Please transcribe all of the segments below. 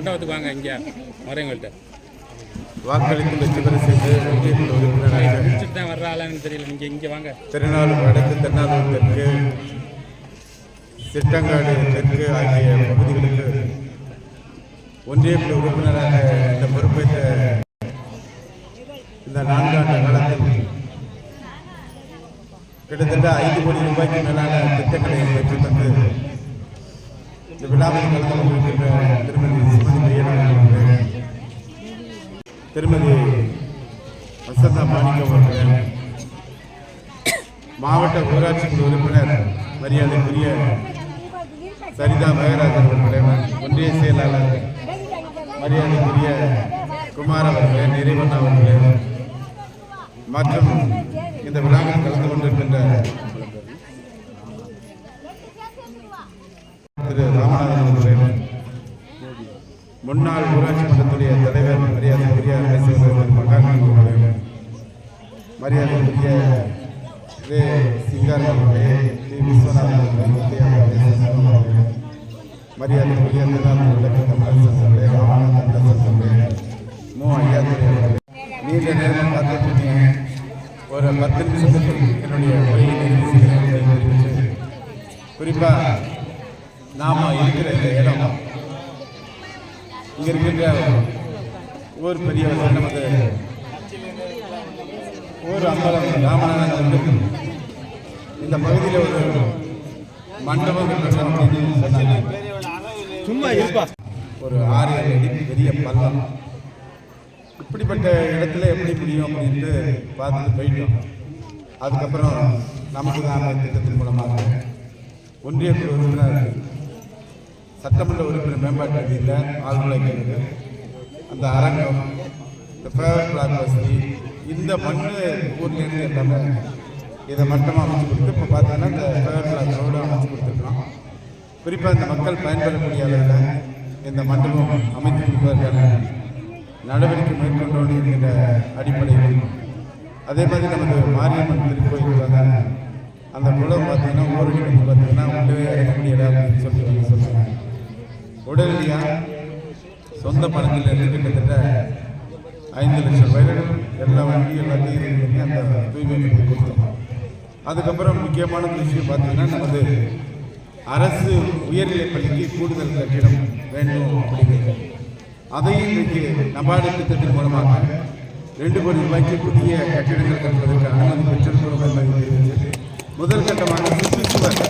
மண்டபத்துக்கு வாங்க இங்கே வரவங்கள்ட்ட வாக்களித்து வெற்றி பெற செய்து முடிச்சுட்டு தான் வர்ற ஆளான்னு தெரியல. நீங்கள் இங்கே வாங்க. திருநாளூர் வடக்கு தென்னாதூர் தெற்கு சிட்டங்காடு தெற்கு ஆகிய பகுதிகளுக்கு ஒன்றிய குழு உறுப்பினராக இந்த பொறுப்பேற்ற இந்த நான்காண்டு காலத்தில் கிட்டத்தட்ட ஐந்து கோடி ரூபாய்க்கு மேலான திட்டங்களை பெற்று தந்து இந்த விழாவில் கலந்து கொண்டிருக்கின்ற திருமதி திருமதி வசந்தா மாணிக்கம் அவர்கள் மாவட்ட ஊராட்சி குழு உறுப்பினர் மரியாதைக்குரிய சரிதா மகராஜன் அவர்களே ஒன்றிய செயலாளர் மரியாதைக்குரிய குமார் அவர்களே நிறைவண்ணா அவர்களே மற்றும் இந்த விழாவில் கலந்து கொண்டிருக்கின்ற திரு ராமநாதன் அவர்களே முன்னாள் ஊராட்சி மன்றத்துடைய தலைவர் மரியாதைக்குரிய அமைச்சர் மகாத்மா மரியாதைக்குரிய திரு சிங்கார் அவர்களே டி. விஸ்வநாதன் அவர்களே மரியாதைக்குரிய திருநாள் விளக்கு தமிழரசன் அவர்களே ராமநாதன் அவர்களே மு. ஐயாத்துறை அவர்களே. நீண்ட நேரம் காத்துட்டு ஒரு பத்து நிமிஷத்துக்கு என்னுடைய உரையை தெரிவித்து குறிப்பாக நாம இருக்கிற இந்த இடம் இங்க இருக்கின்ற ஊர் பெரியவர்கள் நமது ஊர் அம்பலம் ராமநாதன் இந்த பகுதியில் ஒரு மண்டபம் சும்மா இருப்பா. ஒரு ஆறு ஏழு அடி பெரிய பள்ளம். இப்படிப்பட்ட இடத்துல எப்படி முடியும் அப்படின்ட்டு பார்த்துட்டு போயிட்டோம். அதுக்கப்புறம் நமக்கு தான் திட்டத்தின் மூலமாக ஒன்றிய குழு உறுப்பினர் சட்டமன்ற உறுப்பினர் மேம்பாட்டு நிதியில் ஆழ்நிலை கிணறு அந்த அரங்கம் இந்த ஃபேவர் பிளாக் வசதி இந்த மண் ஊர்லேருந்து எல்லாமே இதை மட்டமாக அமைச்சு கொடுத்து இப்போ பார்த்தோன்னா இந்த ஃபேவர் பிளாக் ரோடு அமைச்சு கொடுத்துருக்கோம். குறிப்பாக இந்த மக்கள் பயன்பெறக்கூடிய அளவில் இந்த மண்டபம் அமைத்து கொடுப்பதற்கான நடவடிக்கை மேற்கொண்டோடு என்கிற அடிப்படையில் அதே மாதிரி நமது மாரியம்மன் திருக்கோயிலுக்கான அந்த குளம் பார்த்தீங்கன்னா ஊரடி வந்து பார்த்தீங்கன்னா உள்ளே இறங்கக்கூடிய இடம் அப்படின்னு சொல்லி சொல்லுவாங்க உடனடியாக சொந்த பணத்திலிருந்து கிட்டத்தட்ட ஐந்து லட்சம் ரூபாய்கள் எல்லா வண்டி எல்லாத்தையும் பண்ணி அந்த தூய்மை கொடுத்தோம். அதுக்கப்புறம் முக்கியமான விஷயம் பார்த்தீங்கன்னா நமது அரசு உயர்நிலைப் பள்ளிக்கு கூடுதல் கட்டிடம் வேண்டும் அப்படிங்கிறது. அதையும் இன்றைக்கு நபார்டு திட்டத்தின் மூலமாக ரெண்டு கோடி ரூபாய்க்கு புதிய கட்டிடங்கள் கட்டுவதற்கு அனுமதி பெற்றிருக்கிறோம் என்பதை முதல் கட்டமாக சுற்றுச்சுவர்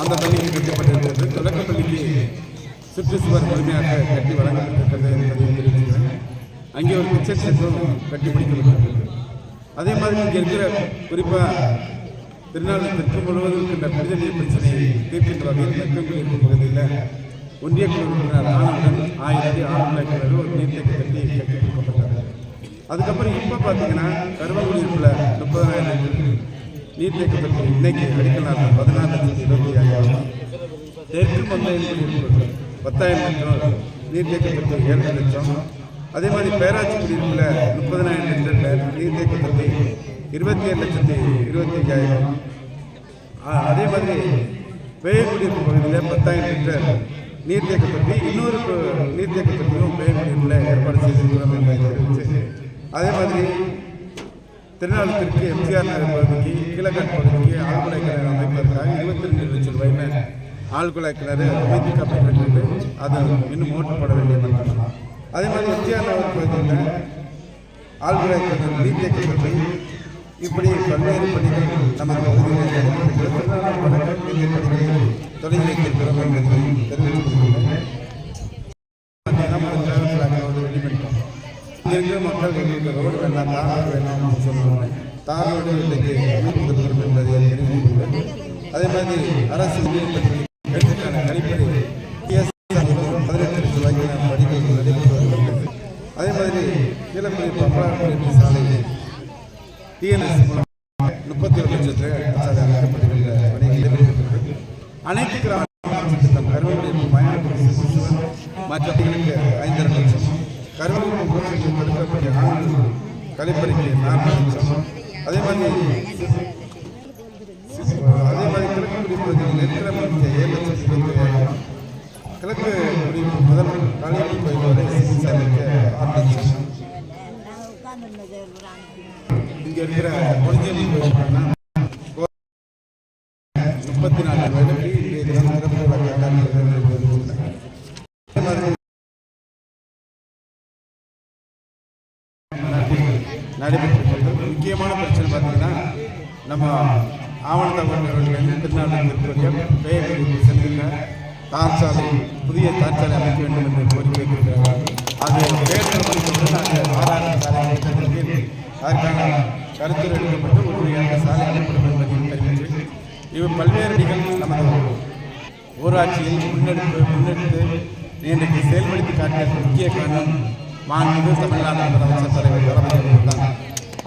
அந்த பள்ளிக்கு கட்டப்பட்டிருக்கிறது. தொடக்க பள்ளிக்கு சுற்றுச்சுவர் முழுமையாக கட்டி வழங்கப்பட்டிருக்கிறது என்பதையும் தெரிவிக்கிறேன். அங்கே ஒரு கிச்சன் சென்றும் கட்டி முடிக்கப்பட்டிருக்கிறது. அதே மாதிரி இங்கே இருக்கிற குறிப்பாக திருநாள் தெற்கு முழுவதும் இருக்கின்ற புனித நீர் பிரச்சனையை தீர்க்கின்ற வகையில் மெக்கங்குடி பகுதியில் ஒன்றிய குழு உறுப்பினர் ஆனந்தன் ஆயிரத்தி அடி ஆழ்நிலை ஒரு நீர்த்தேக்க கட்டி கட்டி கொடுக்கப்பட்டது. அதுக்கப்புறம் இப்போ பார்த்தீங்கன்னா கருவங்குடி இருக்கிற முப்பதாயிரம் லிட்டர் நீர்த்தேக்க தொட்டி இன்னைக்கு அடிக்கல் நாள் பதினாறு லட்சத்தி இருபத்தி ஐயாயிரம் தெற்கு மந்தையில் பத்தாயிரம் லிட்டர் நீர்த்தேக்க தொட்டி ஏழு லட்சம். அதே மாதிரி பேராட்சி குடியிருப்பில் முப்பதனாயிரம் லிட்டர் நீர்த்தேக்க தொட்டி இருபத்தி ஏழு லட்சத்தி இருபத்தி அஞ்சாயிரம் அதே மாதிரி பேயக்குடியிருப்பு பகுதியில் பத்தாயிரம் லிட்டர் நீர்த்தேக்க தொட்டி இன்னொரு நீர்த்தேக்க தொட்டியும் பேயக்குடியிருப்பில் ஏற்பாடு செய்திருக்கிறோம் என்பதை தெரிவித்து அதே மாதிரி திருநாளத்திற்கு எம்ஜிஆர் நகர் பகுதிக்கு கீழக்காட் பகுதிக்கு ஆழ்குழாய் கிணறு அமைப்பதற்காக இருபத்தி ரெண்டு லட்சம் ரூபாய்னு ஆழ்குழாய் கிணறு அமைதிக்கப்பட்டிருக்கிறது அது இன்னும் மோட்டர் வேண்டியது அதே மாதிரி எம்ஜிஆர் நகர் பகுதியில் ஆழ்குழாய் கிணறு நீர்த்தேக்க தொட்டி இப்படி பல்வேறு பணிகள் நமது பகுதியில் நடைபெற்று தொடங்கி வைத்திருக்கிறோம் என்பதை தெரிவித்துக் கொள்கிறேன் பார்த்தீங்கன்னா இருக்கிற மக்கள் எங்களுக்கு ரோடு வேண்டாம் தார் ரோடு வேண்டாம்னு சொல்லுவாங்க தார் ரோடு இன்றைக்கு அமைப்பு கொடுக்கிறோம் என்பதை தெரிவித்துக் கொள்கிறேன். அதே மாதிரி அரசு கீழப்பள்ளி பம்பளாக்குடி சாலையில் டிஎன்எஸ் மூலம் முப்பத்தி ஒரு லட்சத்து அது அமைக்கப்பட்டிருக்கிற பணிகள் நடைபெற்றிருக்கிறது அனைத்து கிராம திட்டம் கருவூர் மயானக்குடி மற்றவர்களுக்கு ஐந்தரை லட்சம். கருவூர் ஊராட்சியில் நாற்பது லட்சம். அதே மாதிரி அதே மாதிரி கிழக்கு குடிப்பகுதியில் நெற்களமிக்க ஏழு லட்சம் இருபத்தி ஐயாயிரம் கிழக்கு குடியிருப்பு முதல் காளியம்மன் கோயில் வரை சிகிச்சை அளிக்க ஆறு லட்சம் இங்க இருக்கிற பொலிஞ்சலி கோயில் முப்பத்தி நாலு வயதுக்கு இங்கே சிறப்பு விழா கொண்டாடுகிறது. அதே மாதிரி நடைபெற்று முக்கியமான பிரச்சனை பார்த்தீங்கன்னா நம்ம ஆவணத்தவர்கள் திருநாட்டில் இருக்கக்கூடிய பெயர்களுக்கு சென்றுள்ள தார் சாலை புதிய தார் சாலை அமைக்க வேண்டும் என்று கோரிக்கை வைத்திருக்கிறார்கள். அது பேர் நாங்கள் ஆறாயிரம் சாலை திட்டத்தின் அதற்கான கருத்து எடுக்கப்பட்டு உறுதியாக சாலை அமைக்கப்படும் என்பதையும் தெரிவித்து இவை பல்வேறு நிகழ்வு நமது ஊராட்சியில் முன்னெடுப்பு முன்னெடுத்து இன்றைக்கு செயல்படுத்தி காட்டிய முக்கிய காரணம் மாண்பு தமிழ்நாடு முதலமைச்சர் தலைவர் தளபதி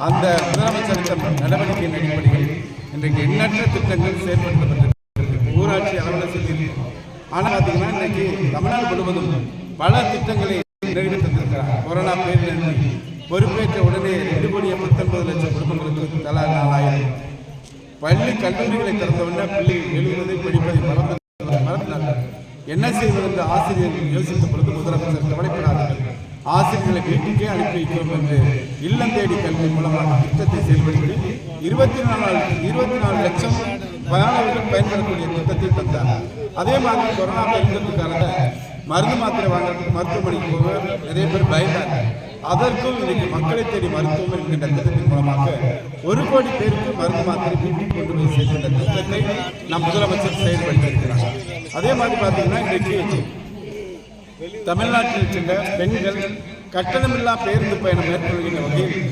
அந்த முதலமைச்சரின் நடவடிக்கையின் அடிப்படையில் இன்றைக்கு எண்ணற்ற திட்டங்கள் செயல்படுத்தப்பட்டிருக்கிறது ஊராட்சி அலுவலர் சொல்லியிருக்கிறோம் ஆனால் பார்த்தீங்கன்னா இன்றைக்கு தமிழ்நாடு முழுவதும் பல திட்டங்களை நிறைவேற்றிருக்கிறார் கொரோனா பேரிலிருந்து பொறுப்பேற்ற உடனே ரெண்டு கோடியே பத்தொன்பது லட்சம் குடும்பங்களுக்கு தலா நாலாயிரம். பள்ளி கல்லூரிகளை திறந்தவுடனே பிள்ளைகள் எழுதுவதை படிப்பதை மறந்து மறந்தார்கள் என்ன செய்வது என்று ஆசிரியர்கள் யோசித்த பொழுது முதலமைச்சர் கவலைப்படாதீர்கள். ஆசிரியர்களை வீட்டுக்கே அனுப்பி வைக்கிறோம் என்று இல்லம் தேடி கல்வி மூலமாக திட்டத்தை செயல்படுத்தி இருபத்தி நாலு இருபத்தி நாலு லட்சம் மாணவர்கள் பயன்படக்கூடிய திட்டத்தை தந்தார். அதே மாதிரி கொரோனா பெருந்தொற்றுக்காக மருந்து மாத்திரை வாங்குறதுக்கு மருத்துவமனைக்கு போக நிறைய பேர் பயந்தாங்க. அதற்கும் இன்னைக்கு மக்களை தேடி மருத்துவம் என்கின்ற திட்டத்தின் மூலமாக ஒரு கோடி பேருக்கு மருந்து மாத்திரை வீட்டுக்கு கொண்டு போய் சேர்க்கின்ற திட்டத்தை நம் முதலமைச்சர் செயல்படுத்தியிருக்கிறார். அதே மாதிரி பார்த்தீங்கன்னா இன்றைக்கு தமிழ்நாட்டில் சென்ற பெண்கள் கட்டணமில்லா பேருந்து பயணம் மேற்கொள்கின்ற வகையில்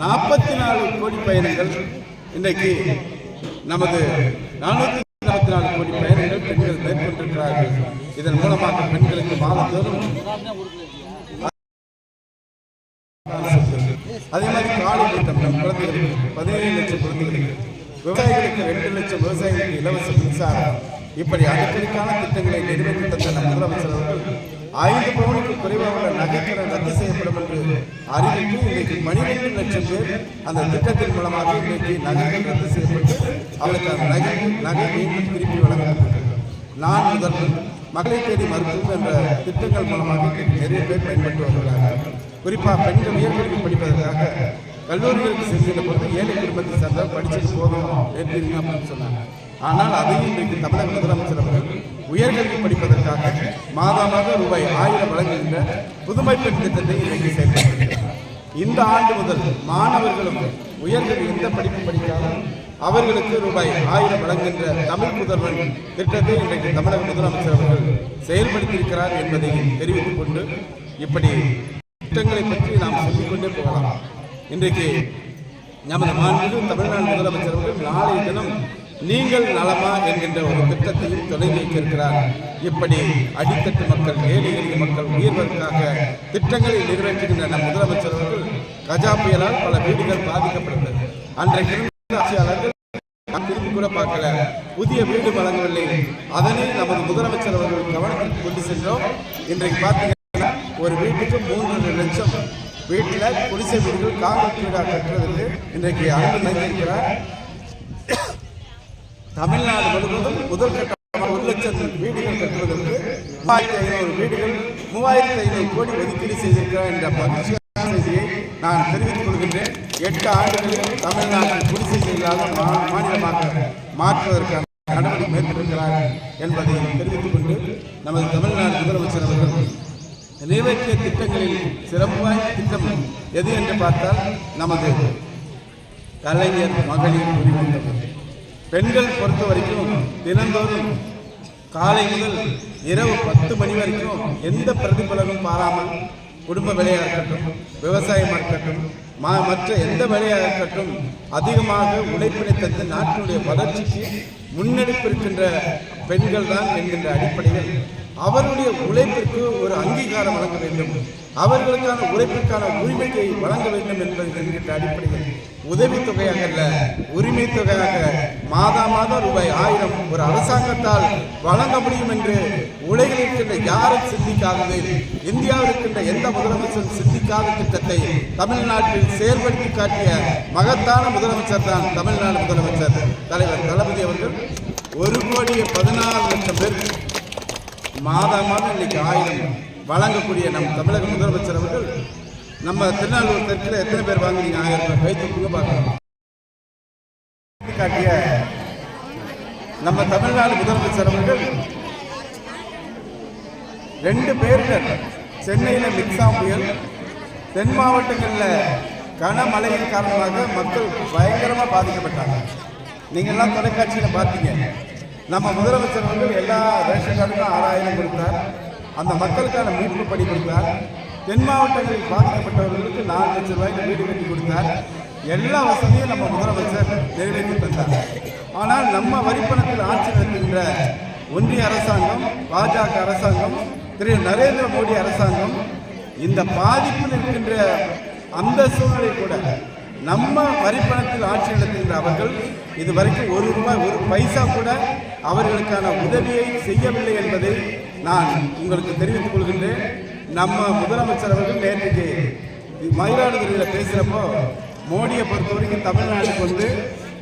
நாற்பத்தி நாலு கோடி பயணங்கள் இன்றைக்கு நமது நானூற்றி நாற்பத்தி நாலு கோடி பயணங்கள் பெண்கள் மேற்கொண்டிருக்கிறார்கள். இதன் மூலமாக பெண்களுக்கு மாதந்தோறும் அதே மாதிரி காலை திட்டம் நம் குழந்தைகளுக்கு பதினேழு லட்சம் குழந்தைகளுக்கு விவசாயிகளுக்கு ரெண்டு லட்சம் விவசாயிகளுக்கு இலவச மின்சாரம். இப்படி அடிக்கடிக்கான திட்டங்களை நிறைவேற்றி தந்த நம் முதலமைச்சர் அவர்கள் ஐந்து பவுனுக்கு குறைவாக உள்ள நகைக்கடன் ரத்து செய்யப்படும் என்று அறிவித்து இன்றைக்கு பனிரெண்டு லட்சம் பேர் அந்த திட்டத்தின் மூலமாக இன்றைக்கு நகைகள் ரத்து செய்யப்பட்டு அவர்களுக்கு அந்த நகை நகை மீண்டும் திருப்பி வழங்கப்பட்டது நான் முதல்வர் மகளை தேடி மருத்துவம் என்ற திட்டங்கள் மூலமாக நிறைய பேர் பயன்பட்டு வருகிறார்கள். குறிப்பாக பெண்கள் உயர்கல்வி படிப்பதற்காக கல்லூரிகளுக்கு செல்கின்ற பொழுது ஏழை குடும்பத்தை சார்ந்த படிச்சது போதும் ஏற்பீங்க அப்படின்னு சொன்னாங்க. ஆனால் அதையும் இன்றைக்கு தமிழக முதலமைச்சர் அவர்கள் உயர்கல்வி படிப்பதற்காக மாதமாக ரூபாய் ஆயிரம் வழங்குகின்ற புதுமை பெண் திட்டத்தை இன்றைக்கு செயல்படுத்தியிருக்கிறார் இந்த ஆண்டு முதல் மாணவர்களும் உயர்கல்வி எந்த படிப்பு படித்தாலும் அவர்களுக்கு ரூபாய் ஆயிரம் வழங்குகின்ற தமிழ் முதல்வன் திட்டத்தை இன்றைக்கு தமிழக முதலமைச்சர் அவர்கள் செயல்படுத்தியிருக்கிறார் என்பதை தெரிவித்துக் கொண்டு இப்படி திட்டங்களை பற்றி நாம் சொல்லிக்கொண்டே போகலாம். இன்றைக்கு நமது மாநில தமிழ்நாடு முதலமைச்சர் அவர்கள் நாளைய தினம் நீங்கள் நலமா என்கின்ற ஒரு திட்டத்தையும் தொடங்கி வைத்திருக்கிறார் இப்படி அடித்தட்டு மக்கள் ஏழை எளிய மக்கள் உயர்வதற்காக திட்டங்களை நிறைவேற்றுகின்ற நம் முதலமைச்சர் அவர்கள் கஜா புயலால் பல வீடுகள் பாதிக்கப்பட்டது. அன்றைக்கு ஆட்சியாளர்கள் திரும்பி கூட பார்க்கல. புதிய வீடு வழங்கவில்லை. அதனை நமது முதலமைச்சர் அவர்கள் கவனத்தில் கொண்டு சென்றோம். இன்றைக்கு பார்த்தீங்கன்னா ஒரு வீட்டுக்கு மூன்று லட்சம். வீட்டில் குடிசை வீடுகள் காங்கிரஸ் வீடாக கட்டுறதுக்கு இன்றைக்கு அனுமதி இருக்கிறார் தமிழ்நாடு முழுவதும் முதல் கட்டமாக ஒரு லட்சம் வீடுகள் கட்டுவதற்கு மூவாயிரத்தி ஐநூறு வீடுகள் மூவாயிரத்தி ஐநூறு கோடி ஒதுக்கீடு செய்திருக்கிறார் என்ற மகிழ்ச்சியான செய்தியை நான் தெரிவித்துக் கொள்கின்றேன். எட்டு ஆண்டுகளில் தமிழ்நாட்டில் குடிசை இல்லாத மா- மாநிலமாக மாற்றுவதற்கான நடவடிக்கை மேற்கொண்டிருக்கிறார் என்பதை தெரிவித்துக் கொண்டு நமது தமிழ்நாடு முதலமைச்சர் அவர்கள் நிறைவேற்றிய திட்டங்களில் சிறப்பு வாய்ந்த திட்டம் எது என்று பார்த்தால் நமது கலைஞர் மகளிர் உரிமை பெண்கள் பொறுத்த வரைக்கும் தினந்தோறும் காலை முதல் இரவு பத்து மணி வரைக்கும் எந்த பிரதிபலனும் பாராமல் குடும்ப வேலையாக இருக்கட்டும் விவசாயமாக இருக்கட்டும் மா மற்ற எந்த வேலையாக இருக்கட்டும் அதிகமாக உழைப்பினை தந்து நாட்டினுடைய வளர்ச்சிக்கு முன்னெடுப்பிருக்கின்ற பெண்கள் தான் என்கின்ற அடிப்படையில் அவருடைய உழைப்பிற்கு ஒரு அங்கீகாரம் வழங்க வேண்டும். அவர்களுக்கான உழைப்பிற்கான உரிமையை வழங்க வேண்டும் என்பது என்கின்ற அடிப்படையில் உதவித்தொகையாக அல்ல உரிமை தொகையாக மாதா மாதம் ரூபாய் ஆயிரம் ஒரு அரசாங்கத்தால் வழங்க முடியும் என்று உலகில் இருக்கின்ற யாரும் சிந்திக்காதது இந்தியாவில் இருக்கின்ற எந்த முதலமைச்சரும் சிந்திக்காத திட்டத்தை தமிழ்நாட்டில் செயல்படுத்தி காட்டிய மகத்தான முதலமைச்சர் தான் தமிழ்நாடு முதலமைச்சர். தலைவர் தளபதி அவர்கள் ஒரு கோடியே பதினாறு லட்சம் பேர் மாதா மாதம் இன்னைக்கு ஆயிரம் வழங்கக்கூடிய நம் தமிழக முதலமைச்சர் அவர்கள் நம்ம திருநாளூர் தெற்கில் எத்தனை பேர் வாங்குறீங்க ஆயிரம் ரூபாய் கை பார்க்கலாம். காட்டிய நம்ம தமிழ்நாடு முதலமைச்சர் அவர்கள் ரெண்டு பேர்கள் சென்னையில் மிக்சா புயல் தென் மாவட்டங்களில் கனமழையின் காரணமாக மக்கள் பயங்கரமாக பாதிக்கப்பட்டாங்க. நீங்கள்லாம் தொலைக்காட்சியில் பார்த்தீங்க. நம்ம முதலமைச்சர் வந்து எல்லா ரேஷன் கார்டுக்கும் ஆறாயிரம் கொடுத்தார். அந்த மக்களுக்கான மீட்பு படி கொடுத்தார். தென் மாவட்டங்களில் பாதிக்கப்பட்டவர்களுக்கு நாலு லட்சம் ரூபாய்க்கு வீடு கட்டி கொடுத்தார். எல்லா வசதியும் நம்ம முதலமைச்சர் நிறைவேற்றி தந்தார். ஆனால் நம்ம வரிப்பணத்தில் ஆட்சி நடத்துகின்ற ஒன்றிய அரசாங்கம் பாஜக அரசாங்கம் திரு நரேந்திர மோடி அரசாங்கம் இந்த பாதிப்பில் இருக்கின்ற அந்த சூழ்நிலை கூட நம்ம வரிப்பணத்தில் ஆட்சி நடத்துகின்ற அவர்கள் இதுவரைக்கும் ஒரு ரூபாய் ஒரு பைசா கூட அவர்களுக்கான உதவியை செய்யவில்லை என்பதை நான் உங்களுக்கு தெரிவித்துக் கொள்கின்றேன். நம்ம முதலமைச்சர் அவர்கள் நேற்றுக்கு மயிலாடுதுறையில் பேசுகிறப்போ மோடியை பொறுத்த வரைக்கும் தமிழ்நாட்டுக்கு வந்து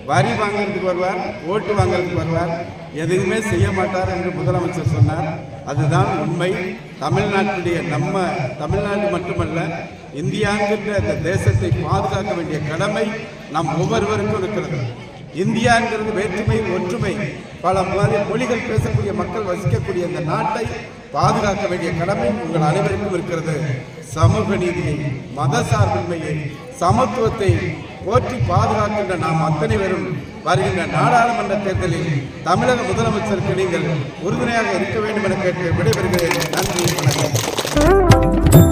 வரி வாங்குறதுக்கு வருவார் ஓட்டு வாங்குறதுக்கு வருவார். எதுவுமே செய்ய மாட்டார் என்று முதலமைச்சர் சொன்னார். அதுதான் உண்மை. தமிழ்நாட்டுடைய நம்ம தமிழ்நாடு மட்டுமல்ல இந்தியாங்கிற அந்த தேசத்தை பாதுகாக்க வேண்டிய கடமை நம் ஒவ்வொருவருக்கும் இருக்கிறது. இந்தியாங்கிறது வேற்றுமை ஒற்றுமை. பல மாதிரி மொழிகள் பேசக்கூடிய மக்கள் வசிக்கக்கூடிய இந்த நாட்டை பாதுகாக்க வேண்டிய கடமை உங்கள் அனைவருக்கும் இருக்கிறது. சமூக நீதியை மத சார்பின்மையை சமத்துவத்தை போற்றி பாதுகாக்கின்ற நாம் அத்தனை பேரும் வருகின்ற நாடாளுமன்ற தேர்தலில் தமிழக முதலமைச்சருக்கு நீங்கள் உறுதுணையாக இருக்க வேண்டும் என கேட்டு விடைபெறுகிறேன். நன்றி வணக்கம்.